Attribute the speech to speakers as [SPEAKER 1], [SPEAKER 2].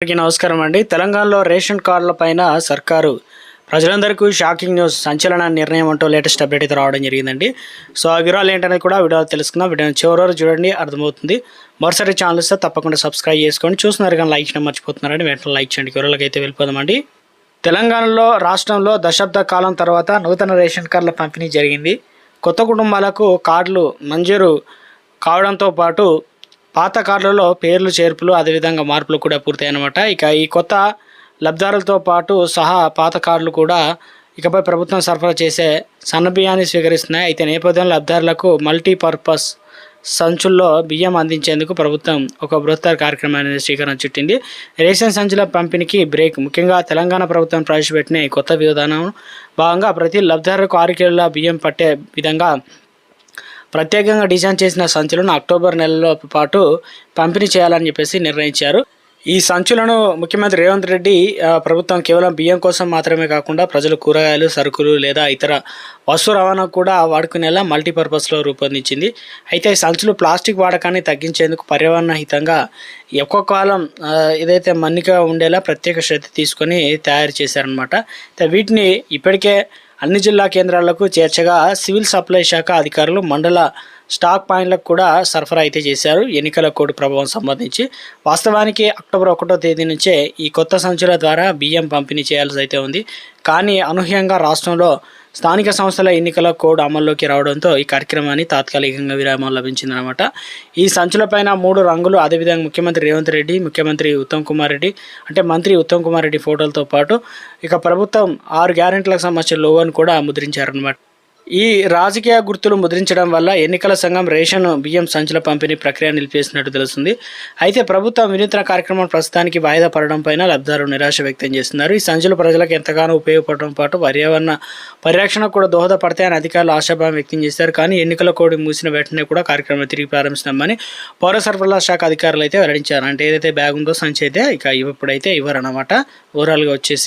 [SPEAKER 1] అందరికీ నమస్కారం అండి. తెలంగాణలో రేషన్ కార్డుల పైన సర్కారు ప్రజలందరికీ షాకింగ్ న్యూస్ సంచలన నిర్ణయం అంటూ లేటెస్ట్ అప్డేట్ అయితే రావడం జరిగిందండి. సో ఆ వివరాలు ఏంటనేది కూడా వీడియో తెలుసుకుందాం. వీడియో చివరి వరకు చూడండి అర్థమవుతుంది. మరోసారి ఛానల్ ఇస్తే తప్పకుండా సబ్స్క్రైబ్ చేసుకోండి. చూస్తున్నారు కానీ లైక్ చేయడం మర్చిపోతున్నారండి. వెంటనే లైక్ చేయండి. వివరాలకు అయితే వెళ్ళిపోదామండి. తెలంగాణలో రాష్ట్రంలో దశాబ్ద కాలం తర్వాత నూతన రేషన్ కార్డుల పంపిణీ జరిగింది. కొత్త కుటుంబాలకు కార్డులు మంజూరు కావడంతో పాటు పాత కార్డులలో పేర్లు చేర్పులు అదేవిధంగా మార్పులు కూడా పూర్తయ్యాయన్నమాట. ఇక ఈ కొత్త లబ్ధారులతో పాటు సహా పాత కార్డులు కూడా ఇకపై ప్రభుత్వం సరఫరా చేసే సన్నబియ్యాన్ని స్వీకరిస్తున్నాయి. అయితే నేపథ్యంలో లబ్ధారులకు మల్టీపర్పస్ సంచుల్లో బియ్యం అందించేందుకు ప్రభుత్వం ఒక బృహత్తర కార్యక్రమాన్ని శ్రీకారం చుట్టింది. రేషన్ సంచుల పంపిణీకి బ్రేక్. ముఖ్యంగా తెలంగాణ ప్రభుత్వం ప్రవేశపెట్టిన ఈ కొత్త విధానం భాగంగా ప్రతి లబ్ధారులకు ఆరు కిలోల బియ్యం పట్టే విధంగా ప్రత్యేకంగా డిజైన్ చేసిన సంచులను అక్టోబర్ నెలలో పాటు పంపిణీ చేయాలని చెప్పేసి నిర్ణయించారు. ఈ సంచులను ముఖ్యమంత్రి రేవంత్ రెడ్డి ప్రభుత్వం కేవలం బియ్యం కోసం మాత్రమే కాకుండా ప్రజలు కూరగాయలు సరుకులు లేదా ఇతర వస్తు రవాణా కూడా వాడుకునేలా మల్టీపర్పస్లో రూపొందించింది. అయితే ఈ సంచులు ప్లాస్టిక్ వాడకాన్ని తగ్గించేందుకు పర్యావరణ హితంగా ఎక్కువ కాలం ఏదైతే మన్నిక ఉండేలా ప్రత్యేక శ్రద్ధ తీసుకొని తయారు చేశారనమాట వీటిని ఇప్పటికే అన్ని జిల్లా కేంద్రాలకు చేర్చగా సివిల్ సప్లై శాఖ అధికారులు మండల స్టాక్ పాయింట్లకు కూడా సరఫరా అయితే చేశారు. ఎన్నికల కోడ్ ప్రభావం సంబంధించి వాస్తవానికి అక్టోబర్ ఒకటో తేదీ నుంచే ఈ కొత్త సంచుల ద్వారా బియ్యం పంపిణీ చేయాల్సి అయితే ఉంది. కానీ అనూహ్యంగా రాష్ట్రంలో స్థానిక సంస్థల ఎన్నికల కోడ్ అమల్లోకి రావడంతో ఈ కార్యక్రమాన్ని తాత్కాలికంగా విరామం లభించిందనమాట. ఈ సంచులపైన మూడు రంగులు అదేవిధంగా ముఖ్యమంత్రి రేవంత్ రెడ్డి ముఖ్యమంత్రి ఉత్తమ్ కుమార్ రెడ్డి అంటే మంత్రి ఉత్తమ్ కుమార్ రెడ్డి ఫోటోలతో పాటు ఇక ప్రభుత్వం ఆరు గ్యారెంటీలకు సంబంధించిన లోగోను కూడా ముద్రించారనమాట. ఈ రాజకీయ గుర్తులు ముద్రించడం వల్ల ఎన్నికల సంఘం రేషన్ బియ్యం సంచుల పంపిణీ ప్రక్రియ నిలిపేసినట్టు తెలుస్తుంది. అయితే ప్రభుత్వం వినూత్న కార్యక్రమం ప్రస్తుతానికి వాయిదా పడడం పైన లబ్ధారులు నిరాశ వ్యక్తం చేస్తున్నారు. ఈ సంచులు ప్రజలకు ఎంతగానో ఉపయోగపడడం పాటు పర్యావరణ పరిరక్షణకు కూడా దోహదపడతాయని అధికారులు ఆశాభావం వ్యక్తం చేశారు. కానీ ఎన్నికల కోడి మూసిన వెంటనే కూడా కార్యక్రమం తిరిగి ప్రారంభిస్తామని పౌర సరఫరాల శాఖ అధికారులు అయితే వెల్లడించారు. అంటే ఏదైతే బ్యాగ్ ఉందో సంచి అయితే ఇక ఇప్పుడైతే ఇవ్వరన్నమాట. ఓవరాల్గా వచ్చేసి